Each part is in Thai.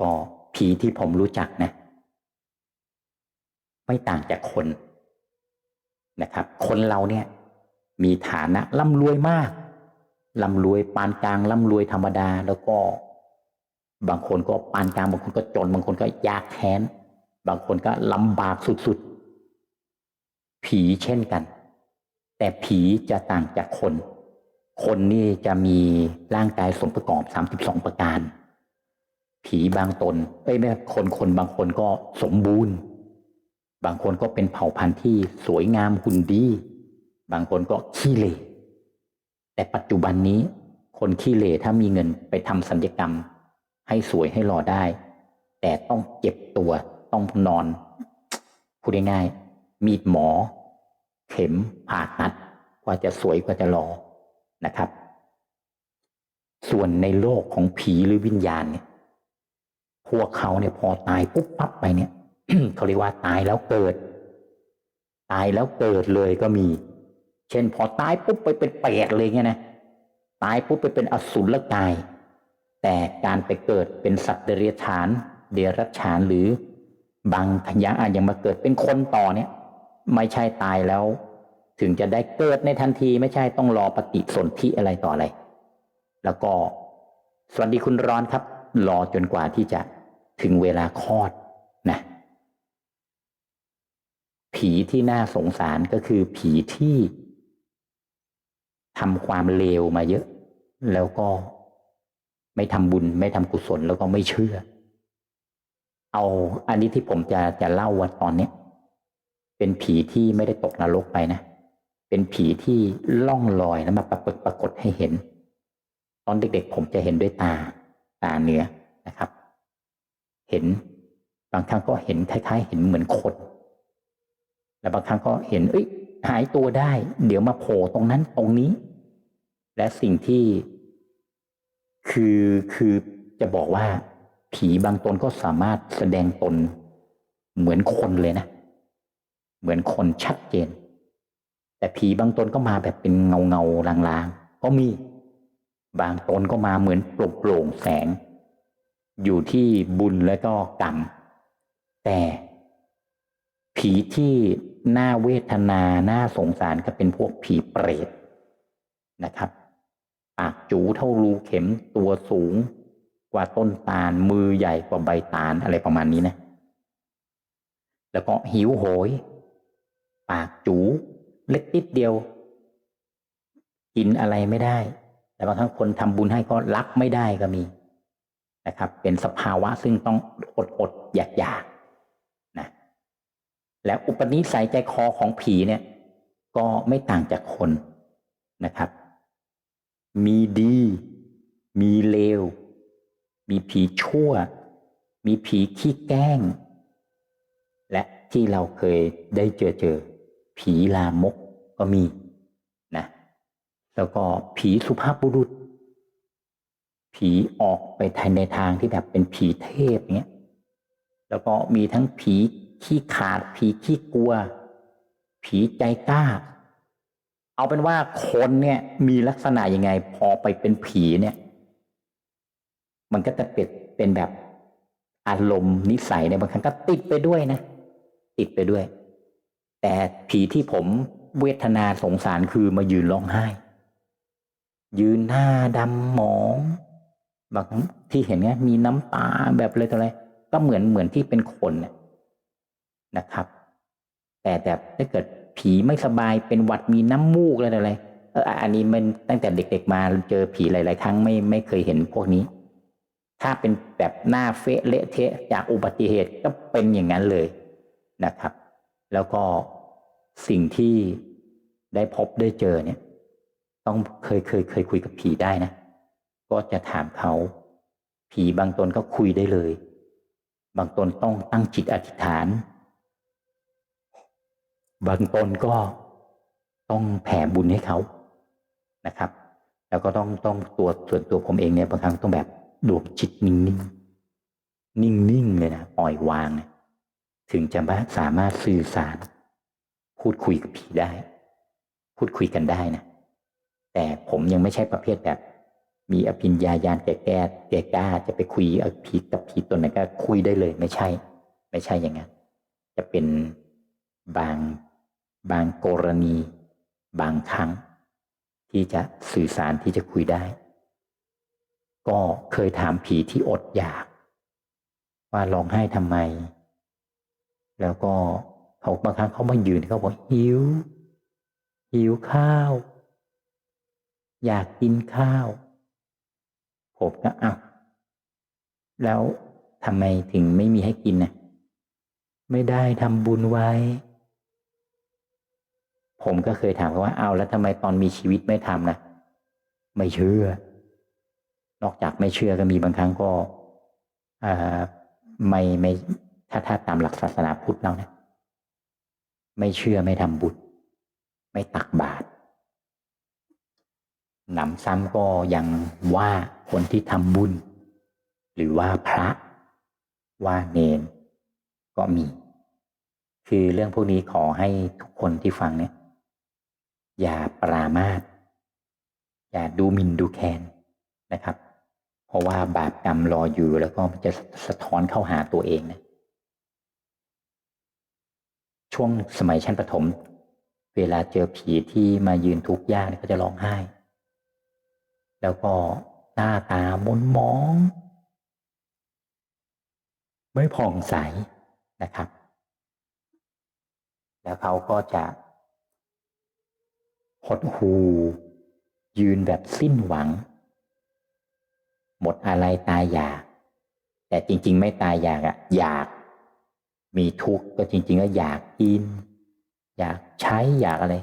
ก็ผีที่ผมรู้จักนะ ไม่ต่างจากคนนะครับ คนเราเนี่ย มีฐานะร่ำรวยมากร่ำรวยปานกลางร่ำรวยธรรมดาแล้วก็ บางคนก็ปานกลางบางคนก็จน บางคนก็ยากแค้น บางคนก็ลำบากสุดๆ ผีเช่นกัน แต่ผีจะต่างจากคน คนนี่จะมีร่างกายสมประกอบ 32 ประการ ผีบางตนเอ้ยไม่คนคนบางคนก็สมบูรณ์ บางคนก็เป็นเผ่าพันธุ์ที่สวยงามหุ่นดี บางคนก็ขี้เหร่แต่ปัจจุบันนี้ คนขี้เหร่ถ้ามีเงินไปทำสัญญกรรม ให้สวยให้หล่อได้ แต่ต้องเจ็บตัวต้องนอนพูดง่ายๆมีดหมอ เข็มผ่าตัดกว่าจะสวยกว่าจะหล่อนะครับ ส่วนในโลกของผีหรือวิญญาณเนี่ย พวกเขาเนี่ยพอตายปุ๊บปั๊บไปเนี่ยเขาเรียกว่าตายแล้วเกิด ตายแล้วเกิดเลยก็มี เช่นพอตายปุ๊บไปเป็นเปรตเลยเงี้ยนะตายปุ๊บไปเป็นอสุรกาย แต่การไปเกิดเป็นสัตว์เดรัจฉาน เดรัจฉานหรือบางขยะอาจยังมาเกิดเป็นคนต่อเนี่ย ไม่ใช่ตายแล้ว ถึงจะได้เกิดในทันทีไม่ใช่ต้องรอปฏิสนธิอะไรต่ออะไร แล้วก็ สวัสดีคุณร้อนครับ รอจนกว่าที่จะ ถึงเวลาคลอดนะผีที่น่าสงสารก็คือผีที่ทำความเลวมาเยอะ แล้วก็ไม่ทำบุญ ไม่ทำกุศลแล้วก็ไม่เชื่อ เอาอันนี้ที่ผมจะจะเล่าว่าตอนเนี้ยเป็นผีที่ไม่ได้ตกนรกไปนะ เป็นผีที่ล่องลอยแล้วมาปรากฏปรากฏให้เห็น ตอนเด็กๆผมจะเห็นด้วยตาตาเนื้อนะครับ เห็น บางครั้งก็เห็นคล้าย ๆ เห็นเหมือนคนแล้วบางครั้งก็เห็น เอ้ยหายตัวได้ เดี๋ยวมาโผล่ตรงนั้นตรงนี้ และสิ่งที่ คือคือจะบอกว่า ผีบางตนก็สามารถแสดงตน เหมือนคนเลยนะ เหมือนคนชัดเจน แต่ผีบางตนก็มาแบบเป็นเงาเงาลางๆ ก็มี บางตนก็มาเหมือนโปร่งโปร่งแสง อยู่ที่บุญและก็กรรม แต่ผีที่น่าเวทนาน่าสงสารก็เป็นพวกผีเปรตนะครับ ปากจูเท่ารูเข็มตัวสูงกว่าต้นตาลมือใหญ่กว่าใบตาลอะไรประมาณนี้นะ แล้วก็หิวโหย ปากจูเล็กนิดเดียว กินอะไรไม่ได้ แต่บางครั้งคนทำบุญให้ก็รักไม่ได้ก็มี นะครับ เป็นสภาวะซึ่งต้องอดอดอยากอยากนะแล้วอุปนิสัยใจคอของผีเนี่ย ก็ไม่ต่างจากคนนะครับ มีดี มีเลว มีผีชั่ว มีผีขี้แกล้ง และที่เราเคยได้เจอเจอ ผีลามกก็มีนะแล้วก็ผีสุภาพบุรุษ ผีออกไปทางในทางที่แบบเป็นผีเทพเนี้ยแล้วก็มีทั้งผีขี้ขาด ผีขี้กลัว ผีใจกล้า เอาเป็นว่าคนเนี่ยมีลักษณะยังไง พอไปเป็นผีเนี่ย มันก็จะเป็นเป็นแบบอารมณ์นิสัยเนี่ยบางครั้งก็ติดไปด้วยนะ ติดไปด้วย แต่ผีที่ผมเวทนาสงสารคือมายืนร้องไห้ ยืนหน้าดำหมอง บางที่เห็นเนี่ยมีน้ำตาแบบอะไรต่ออะไรก็เหมือนเหมือนที่เป็นคนน่ะนะครับ แต่แต่ถ้าเกิดผีไม่สบายเป็นหวัดมีน้ำมูกอะไรต่ออะไรเอออันนี้มันตั้งแต่เด็กๆมาเจอผีหลาย ๆ ครั้งไม่ไม่เคยเห็นพวกนี้ ถ้าเป็นแบบหน้าเฟะเละเทะจากอุบัติเหตุก็เป็นอย่างนั้นเลยนะครับ แล้วก็สิ่งที่ได้พบได้เจอเนี่ย ต้องเคยเคยเคยคุยกับผีได้นะ ก็จะถามเขา ผีบางตนก็คุยได้เลย บางตนต้องตั้งจิตอธิษฐาน บางตนก็ต้องแผ่บุญให้เขานะครับ แล้วก็ต้องต้องตัวส่วนตัวผมเองเนี่ยบางครั้งต้องแบบดวงจิตนิ่งๆนิ่งๆเลยนะปล่อยวางนะถึงจะสามารถสื่อสาร พูดคุยกับผีได้ พูดคุยกันได้นะแต่ผมยังไม่ใช่ประเภทแบบ มีอภิญญาญาณแก่แก่แก่กล้าจะไปคุยกับผีกับผีตัวไหนก็คุยได้เลยไม่ใช่ ไม่ใช่อย่างนั้น จะเป็นบางบางกรณี บางครั้ง ที่จะสื่อสารที่จะคุยได้ ก็เคยถามผีที่อดอยาก ว่าร้องไห้ทำไม แล้วก็เขาบางครั้งเขามายืนเขาบอกหิวหิวข้าว อยากกินข้าว ผมก็อ้าวแล้วทำไมถึงไม่มีให้กินนะไม่ได้ทำบุญไว้ ผมก็เคยถามเขาว่าเอาแล้วทำไมตอนมีชีวิตไม่ทำนะไม่เชื่อ นอกจากไม่เชื่อก็มีบางครั้งก็อ่ไม่ไม่ถ้าถ้าตามหลักศาสนาพุทธเราเนี่ยไม่เชื่อไม่ทำบุญไม่ตักบาตรหนำซ้ำก็ยังว่าคนที่ทำบุญ หรือว่าพระว่าเนนก็มี คือเรื่องพวกนี้ขอให้ทุกคนที่ฟังเนี่ย อย่าปรามาสอย่าดูหมิ่นดูแคลนนะครับ เพราะว่าบาปกรรมรออยู่แล้วก็มันจะสะท้อนเข้าหาตัวเองนะช่วงสมัยชั้นประถม เวลาเจอผีที่มายืนทุกข์ยากก็จะร้องไห้ แล้วก็ หน้าตามนมอง ไม่ผ่องใสนะครับ แล้วเขาก็จะหดหูยืนแบบสิ้นหวัง หมดอะไรตายอยาก แต่จริง ๆ ไม่ตายอยากอะอยาก มีทุกข์ก็จริง ๆ ก็อยากกิน อยากใช้อยากอะไร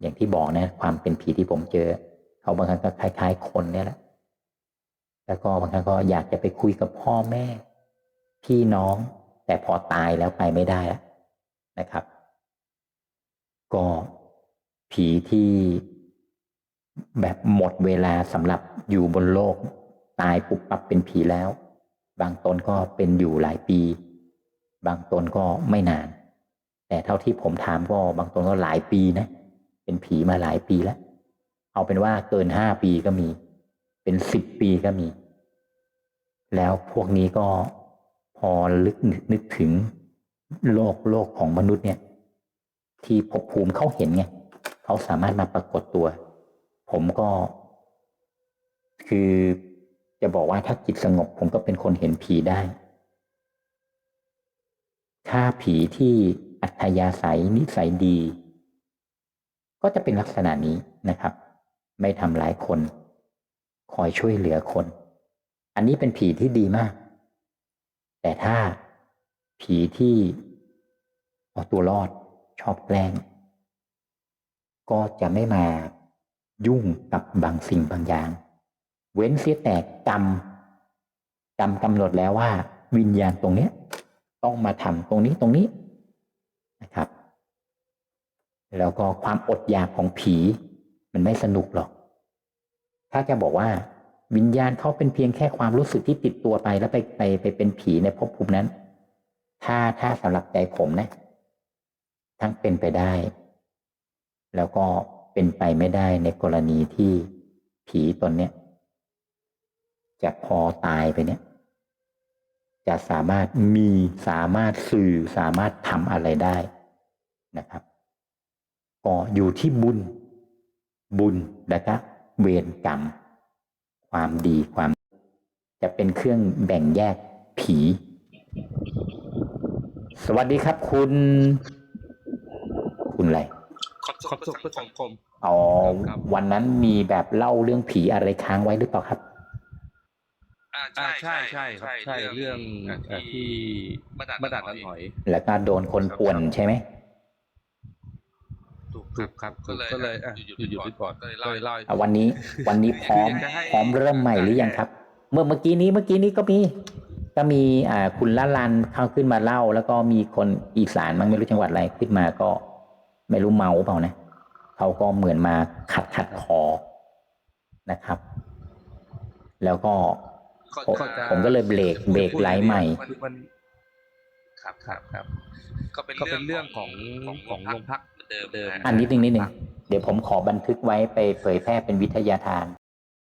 อย่างที่บอกนะ ความเป็นผีที่ผมเจอ เขาบางครั้งก็คล้าย ๆ คนเนี่ยแหละ แล้วก็บางครั้งก็อยากจะไปคุยกับพ่อแม่ พี่น้อง แต่พอตายแล้วไปไม่ได้แล้วนะครับ ก็ผีที่แบบหมดเวลาสำหรับอยู่บนโลก ตายปุบปับเป็นผีแล้ว บางตนก็เป็นอยู่หลายปี บางตนก็ไม่นาน แต่เท่าที่ผมถามก็บางตนก็หลายปีนะ เป็นผีมาหลายปีแล้ว เอาเป็นว่าเกินห้าปีก็มี เป็นสิบปีก็มี แล้วพวกนี้ก็พอลึกนึกถึงโลกโลกของมนุษย์เนี่ย ที่ภพภูมิเขาเห็นไงเขาสามารถมาปรากฏตัว ผมก็ คือจะบอกว่าถ้าจิตสงบผมก็เป็นคนเห็นผีได้ ถ้าผีที่อัธยาศัยนิสัยดี ก็จะเป็นลักษณะนี้นะครับ ไม่ทำร้ายคน คอยช่วยเหลือคน อันนี้เป็นผีที่ดีมาก แต่ถ้าผีที่เอาตัวรอดชอบแกล้ง ก็จะไม่มายุ่งกับบางสิ่งบางอย่าง เว้นเสียแต่กรรมกรรมกำหนดแล้วว่า วิญญาณตรงเนี้ย ต้องมาทำตรงนี้ตรงนี้นะครับ แล้วก็ความอดอยากของผี มันไม่สนุกหรอก ถ้าจะบอกว่าวิญญาณเขาเป็นเพียงแค่ความรู้สึกที่ติดตัวไปแล้วไปไปไปเป็นผีในภพภูมินั้น ถ้าถ้าสำหรับใจผมนะ ทั้งเป็นไปได้ แล้วก็เป็นไปไม่ได้ในกรณีที่ผีตนเนี้ยจะพอตายไปเนี่ย จะสามารถมีสามารถสื่อสามารถทำอะไรได้นะครับ ก็อยู่ที่บุญบุญและก็ เวรกรรม ความดีความ จะเป็นเครื่องแบ่งแยกผี สวัสดีครับคุณ คุณอะไรความสุขเพื่อสังคมอ๋อครับวันนั้นมีแบบเล่าเรื่องผีอะไรค้างไว้หรือเปล่าครับอ่าใช่ใช่ครับใช่เรื่องเอ่อที่มาดัดนันหอย แล้วก็โดนคนป่วนใช่ไหม ถูกถูกครับก็เลยก็เลยอะหยุดหยุดไปก่อนก็เลยเล่าเล่าให้อะวันนี้ วันนี้พร้อมจะให้พร้อมเริ่มใหม่หรือยังครับ เมื่อเมื่อกี้นี้เมื่อกี้นี้ก็มีก็มีอ่าคุณละลันเข้าขึ้นมาเล่า แล้วก็มีคนอีสานมั้งไม่รู้จังหวัดอะไรขึ้นมาก็ ไม่รู้เมาเปล่านะเขาก็เหมือนมาขัดขัดคอนะครับ แล้วก็ผมจะผมก็เลยเบรกเบรกไลฟ์ใหม่นนครับครับครับก็เป็นก็เป็นเรื่องของของโรงพักเดิม เดิมอันนิดนึงนิดนึงเดี๋ยวผมขอบันทึกไว้ไปเผยแพร่เป็นวิทยาทาน